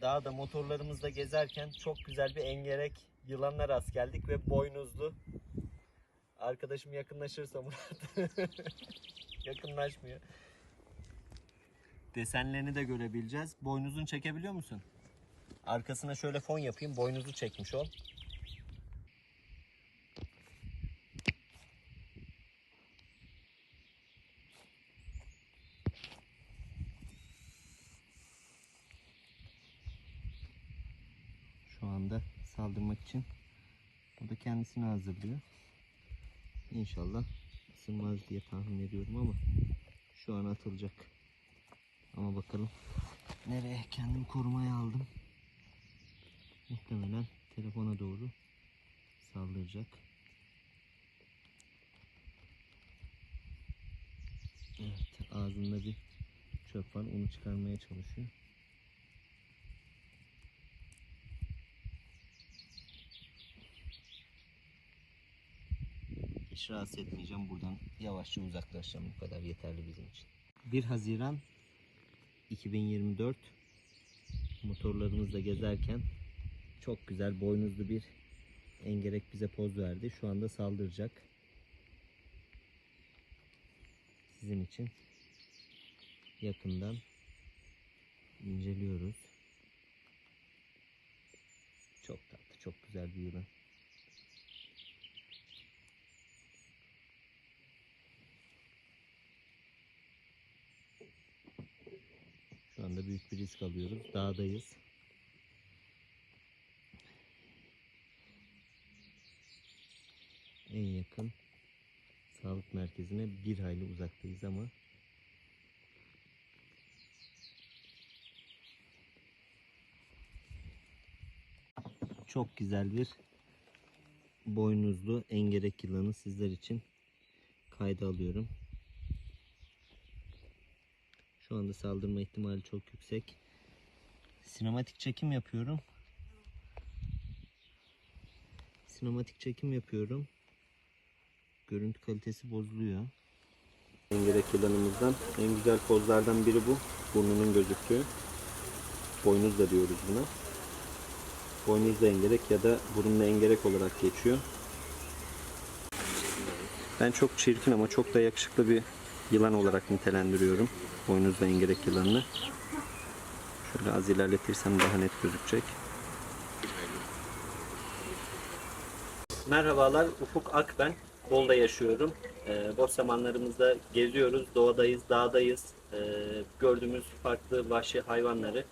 dağda motorlarımızda gezerken çok güzel bir engerek yılanla rast geldik ve boynuzlu. Arkadaşım yakınlaşırsa Murat. Yakınlaşmıyor. Desenlerini de görebileceğiz. Boynuzunu çekebiliyor musun? Arkasına şöyle fon yapayım. Boynuzu çekmiş ol. Şu anda saldırmak için o da kendisini hazırlıyor. İnşallah ısınmaz diye tahmin ediyorum ama şu an atılacak. Ama bakalım nereye kendimi korumaya aldım. Muhtemelen telefona doğru saldıracak. Evet ağzında bir çöp var onu çıkarmaya çalışıyor. Hiç rahatsız etmeyeceğim. Buradan yavaşça uzaklaşacağım. Bu kadar yeterli bizim için. 1 Haziran 2024 motorlarımızla gezerken çok güzel boynuzlu bir engerek bize poz verdi. Şu anda saldıracak. Sizin için yakından inceliyoruz. Çok tatlı, çok güzel bir yılan. Anda büyük bir risk alıyoruz. Dağdayız. En yakın sağlık merkezine bir hayli uzaktayız ama çok güzel bir boynuzlu engerek yılanı sizler için kayda alıyorum. Şu anda saldırma ihtimali çok yüksek. Sinematik çekim yapıyorum. Sinematik çekim yapıyorum. Görüntü kalitesi bozuluyor. Engerek yılanımızdan en güzel pozlardan biri bu. Burnunun gözüktüğü. Boynuz da diyoruz buna. Boynuzlu engerek ya da burunlu engerek olarak geçiyor. Ben çok çirkin ama çok da yakışıklı bir yılan olarak nitelendiriyorum. Boynuzlu engerek yılanını. Şöyle az ilerletirsem daha net gözükecek. Merhabalar, Ufuk Ak ben. Bol'da yaşıyorum. Ee, boş zamanlarımızda geziyoruz, doğadayız, dağdayız. Ee, gördüğümüz farklı vahşi hayvanları,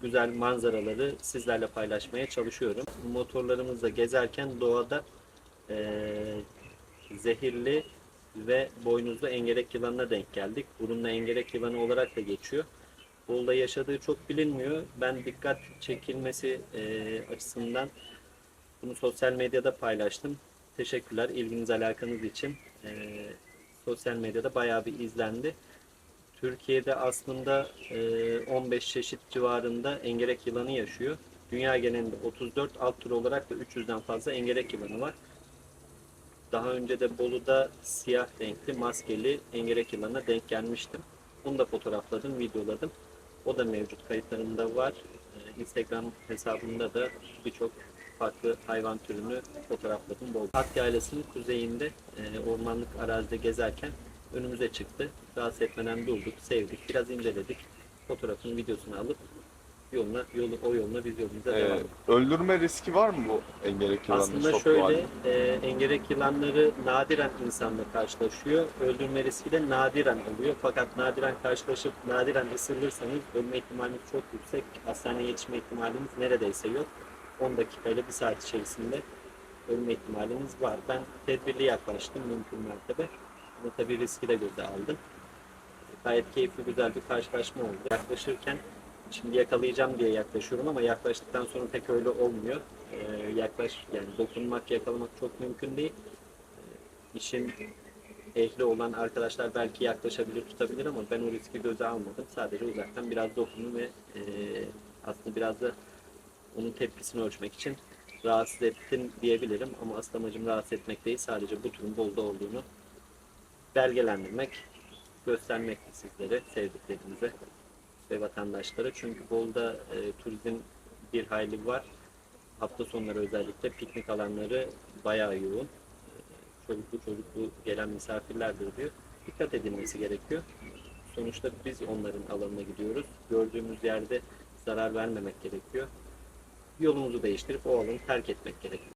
güzel manzaraları sizlerle paylaşmaya çalışıyorum. Motorlarımızla gezerken doğada ee, zehirli ve boynuzlu engerek yılanına denk geldik. Burunlu engerek yılanı olarak da geçiyor. Bolu'da yaşadığı çok bilinmiyor. Ben dikkat çekilmesi e, açısından bunu sosyal medyada paylaştım. Teşekkürler ilginiz alakanız için. E, sosyal medyada bayağı bir izlendi. Türkiye'de aslında e, 15 çeşit civarında engerek yılanı yaşıyor. Dünya genelinde 34 alt tür olarak da 300'den fazla engerek yılanı var. Daha önce de Bolu'da siyah renkli maskeli engerek yılanına denk gelmiştim. Bunu da fotoğrafladım, videoladım. O da mevcut kayıtlarımda var. Ee, Instagram hesabımda da birçok farklı hayvan türünü fotoğrafladım. Bol. At Yaylası'nın kuzeyinde e, ormanlık arazide gezerken önümüze çıktı. Rahatsız etmeden durduk, sevdik, biraz inceledik. Fotoğrafını, videosunu alıp yoluna, yolu, o yoluna biz yolumuza devam ettik. öldürme riski var mı bu engerek yılanının Aslında şöyle doğal? e, engerek yılanları nadiren insanla karşılaşıyor. Öldürme riski de nadiren oluyor. Fakat nadiren karşılaşıp nadiren ısırılırsanız ölme ihtimaliniz çok yüksek. Hastaneye yetişme ihtimaliniz neredeyse yok. 10 dakika ile 1 saat içerisinde ölme ihtimaliniz var. Ben tedbirli yaklaştım mümkün mertebe. Ama tabii riski de göze aldım. Gayet keyifli güzel bir karşılaşma oldu. Yaklaşırken şimdi yakalayacağım diye yaklaşıyorum ama yaklaştıktan sonra pek öyle olmuyor. Ee, yaklaş yani dokunmak, yakalamak çok mümkün değil. Ee, işin ehli olan arkadaşlar belki yaklaşabilir, tutabilir ama ben o riski göze almadım. Sadece uzaktan biraz dokundum ve e, aslında biraz da onun tepkisini ölçmek için rahatsız ettim diyebilirim ama asıl amacım rahatsız etmek değil sadece bu türün bolda olduğunu belgelendirmek, göstermek sizlere, sevdiklerinize ve vatandaşlara. Çünkü Bolu'da e, turizm bir hayli var. Hafta sonları özellikle piknik alanları bayağı yoğun. E, Çocuklu çocuklu gelen misafirler de oluyor. Dikkat edilmesi gerekiyor. Sonuçta biz onların alanına gidiyoruz. Gördüğümüz yerde zarar vermemek gerekiyor. Yolumuzu değiştirip o alanı terk etmek gerekiyor.